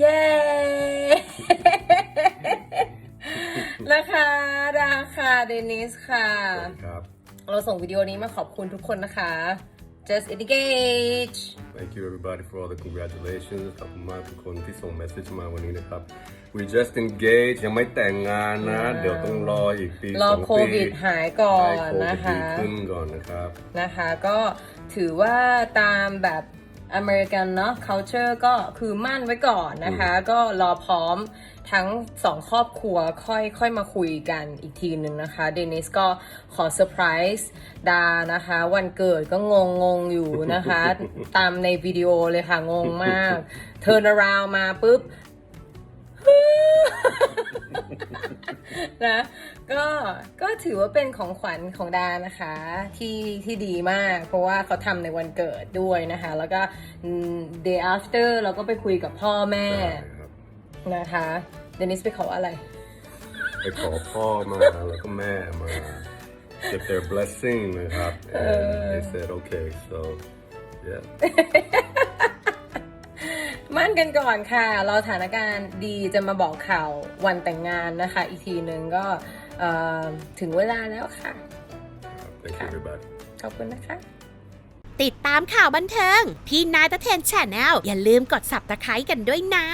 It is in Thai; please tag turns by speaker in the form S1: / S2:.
S1: เย้ นะคะดาค่ะเดนิสค่ะ
S2: ครับ
S1: เราส่งวิดีโอนี้มาขอบคุณทุกคนนะคะ just engage
S2: Thank you everybody for all the congratulations ขอบคุณมากทุกคนที่ส่งเมสเซจมาวันนี้นะครับ We just engaged ยังไม่แต่งงานนะ
S1: อ่า
S2: เดี๋ยวต้องรออีกปี
S1: รอ
S2: สอง
S1: โค
S2: ปี
S1: วิดหายก่อน
S2: ให้โควิด
S1: นะคะ
S2: ดีขึ้นก่อนนะครับ
S1: นะคะก็ถือว่าตามแบบ อเมริกันเนาะ culture ก็คือมั่นไว้ก่อนนะคะ ก็รอพร้อมทั้งสองครอบครัวค่อยค่อยมาคุยกันอีกทีหนึ่งนะคะ เดนิสก็ขอเซอร์ไพรส์ดานะคะ วันเกิดก็งงงงๆอยู่นะคะ ตามในวิดีโอเลยค่ะ งงมาก turn around มาปุ๊บนะ ก็ก็ถือว่าเป็นของขวัญของดานะคะที่ที่ดีมาก เพราะว่าเขาทำในวันเกิดด้วยนะคะ แล้วก็อืม day after เราก็ไปคุยกับพ่อแม่
S2: ได้ครับ
S1: นะคะเดนิสไปขออะไร
S2: ไปขอพ่อมาแล้วก็แม่มา get their blessing นะครับ and they said okay so yeah
S1: มั่น กันก่อนค่ะ เราสถานการณ์ดีจะมาบอกข่าววันแต่งงานนะคะ อีกทีหนึ่งก็เอ่อถึงเวลาแล้วค่ะ
S2: Thank you everybody
S1: ขอบคุณนะคะ
S3: ติดตามข่าวบันเทิง ที่นายตะเทนแชนแนลอย่าลืมกด subscribe กันด้วยนะ